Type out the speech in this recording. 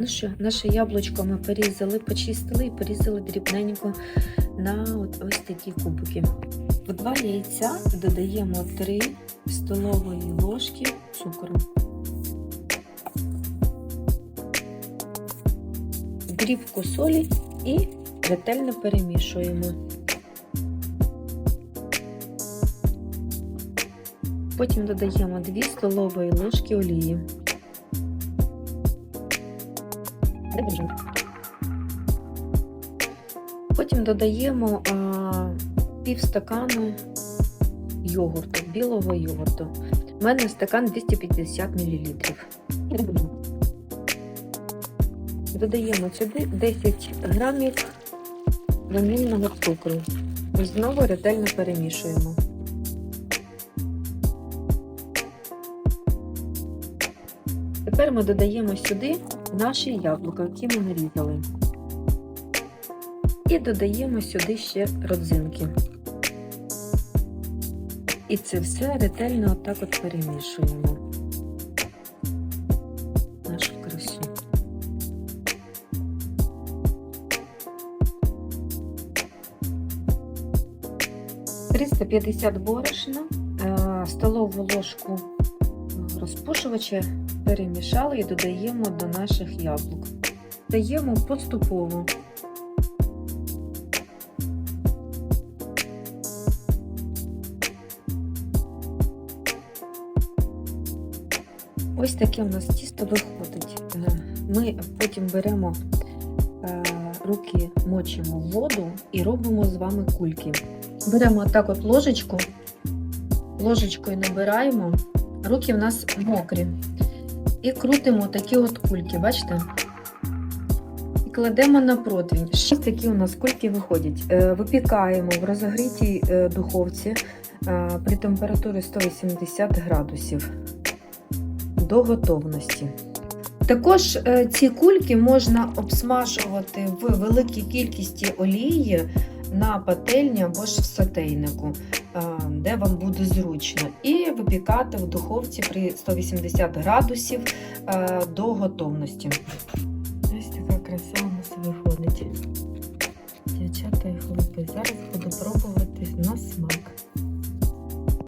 Ну що, наше яблучко ми порізали, почистили і порізали дрібненько на от ось такі кубики. В два яйця додаємо 3 столової ложки цукру. Дрібку солі і ретельно перемішуємо. Потім додаємо 2 столової ложки олії. Потім додаємо а, пів стакану йогурту, білого йогурту. У мене стакан 250 мл. Додаємо сюди 10 грамів ванільного цукру. Знову ретельно перемішуємо. Тепер ми додаємо сюди наші яблука, які ми нарізали. І додаємо сюди ще родзинки. І це все ретельно отак от перемішуємо. Нашу красу. «350 борошна, е, столову ложку розпушувача перемішали і додаємо до наших яблук. Даємо поступово. Ось таке у нас тісто виходить. Е, Ми потім беремо е, руки, мочимо в воду і робимо з вами кульки. Беремо так от ложечку, ложечкою набираємо, руки в нас мокрі. І крутимо такі от кульки, бачите? І кладемо на противень. Ось такі у нас кульки виходять. Е, Випікаємо в розогрітій е, духовці е, при температурі 180 градусів до готовності. Також ці кульки можна обсмажувати в великій кількості олії на пательні або ж в сотейнику, е, де вам буде зручно, і випікати в духовці при 180 градусів е, до готовності. Ось така краса у нас виходить. Дівчата і хлопці. Зараз буду.